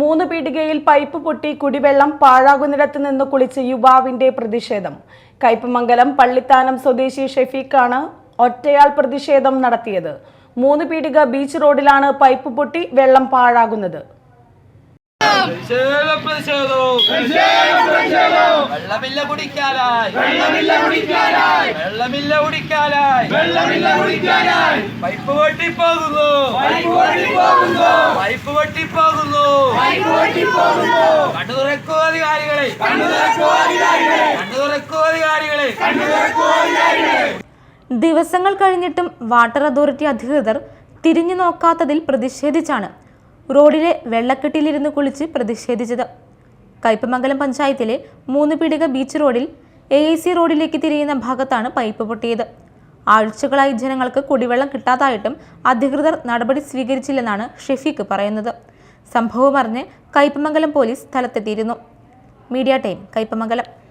മൂന്ന് പീടികയിൽ പൈപ്പ് പൊട്ടി കുടിവെള്ളം പാഴാകുന്നിടത്ത് നിന്ന് കുളിച്ച് യുവാവിന്റെ പ്രതിഷേധം. കയ്പമംഗലം പള്ളിത്താനം സ്വദേശി ഷെഫീഖാണ് ഒറ്റയാൾ പ്രതിഷേധം നടത്തിയത്. മൂന്ന് പീടിക ബീച്ച് റോഡിലാണ് പൈപ്പ് പൊട്ടി വെള്ളം പാഴാകുന്നത്. പ്രതിഷേധം പ്രതിഷേധവും വെള്ളമില്ല കുടിക്കാനായി. വെള്ളമില്ല കുടിക്കാനായി. പൈപ്പ് വെട്ടിപ്പോകുന്നു. പൈപ്പ് വെട്ടിപ്പോകുന്നു. കണ്ണു അധികാരികളെ. അധികാരികളെ. ദിവസങ്ങൾ കഴിഞ്ഞിട്ടും വാട്ടർ അതോറിറ്റി അധികൃതർ തിരിഞ്ഞു നോക്കാത്തതിൽ പ്രതിഷേധിച്ചാണ് റോഡിലെ വെള്ളക്കെട്ടിലിരുന്ന് കുളിച്ച് പ്രതിഷേധിച്ചത്. കയ്പമംഗലം പഞ്ചായത്തിലെ മൂന്ന് പീടിക ബീച്ച് റോഡിൽ എ ഐ സി റോഡിലേക്ക് തിരിയുന്ന ഭാഗത്താണ് പൈപ്പ് പൊട്ടിയത്. ആഴ്ചകളായി ജനങ്ങൾക്ക് കുടിവെള്ളം കിട്ടാതായിട്ടും അധികൃതർ നടപടി സ്വീകരിച്ചില്ലെന്നാണ് ഷെഫീഖ് പറയുന്നത്. സംഭവം അറിഞ്ഞ് Kaipamangalam police സ്ഥലത്തെത്തിയിരുന്നു. Media time Kaipamangalam.